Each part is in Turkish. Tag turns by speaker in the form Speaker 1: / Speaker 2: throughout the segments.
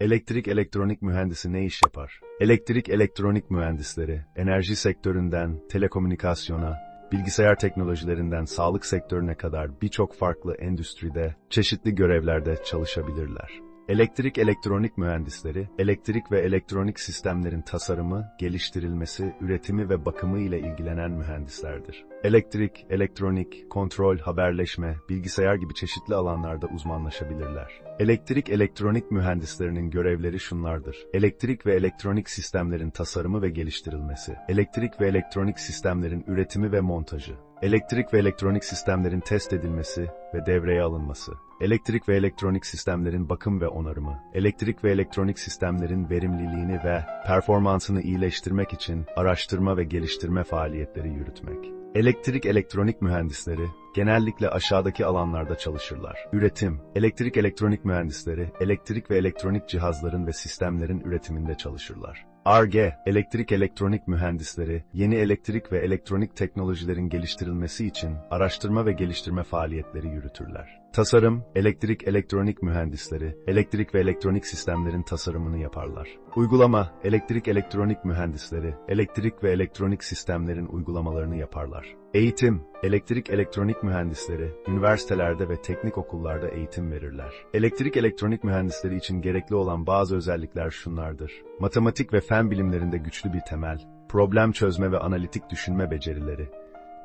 Speaker 1: Elektrik elektronik mühendisi ne iş yapar? Elektrik elektronik mühendisleri, enerji sektöründen telekomünikasyona, bilgisayar teknolojilerinden sağlık sektörüne kadar birçok farklı endüstride, çeşitli görevlerde çalışabilirler. Elektrik elektronik mühendisleri, elektrik ve elektronik sistemlerin tasarımı, geliştirilmesi, üretimi ve bakımı ile ilgilenen mühendislerdir. Elektrik, elektronik, kontrol, haberleşme, bilgisayar gibi çeşitli alanlarda uzmanlaşabilirler. Elektrik elektronik mühendislerinin görevleri şunlardır. Elektrik ve elektronik sistemlerin tasarımı ve geliştirilmesi, elektrik ve elektronik sistemlerin üretimi ve montajı, elektrik ve elektronik sistemlerin test edilmesi ve devreye alınması, elektrik ve elektronik sistemlerin bakım ve onarımı, elektrik ve elektronik sistemlerin verimliliğini ve performansını iyileştirmek için araştırma ve geliştirme faaliyetleri yürütmek. Elektrik elektronik mühendisleri genellikle aşağıdaki alanlarda çalışırlar. Üretim, elektrik elektronik mühendisleri elektrik ve elektronik cihazların ve sistemlerin üretiminde çalışırlar. ARGE, elektrik elektronik mühendisleri, yeni elektrik ve elektronik teknolojilerin geliştirilmesi için araştırma ve geliştirme faaliyetleri yürütürler. Tasarım, elektrik elektronik mühendisleri, elektrik ve elektronik sistemlerin tasarımını yaparlar. Uygulama, elektrik elektronik mühendisleri, elektrik ve elektronik sistemlerin uygulamalarını yaparlar. Eğitim, elektrik elektronik mühendisleri, üniversitelerde ve teknik okullarda eğitim verirler. Elektrik elektronik mühendisleri için gerekli olan bazı özellikler şunlardır. Matematik ve fen bilimlerinde güçlü bir temel, problem çözme ve analitik düşünme becerileri,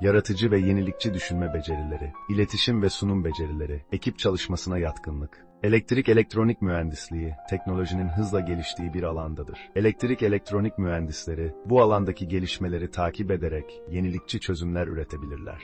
Speaker 1: yaratıcı ve yenilikçi düşünme becerileri, iletişim ve sunum becerileri, ekip çalışmasına yatkınlık. Elektrik elektronik mühendisliği, teknolojinin hızla geliştiği bir alandadır. Elektrik elektronik mühendisleri, bu alandaki gelişmeleri takip ederek yenilikçi çözümler üretebilirler.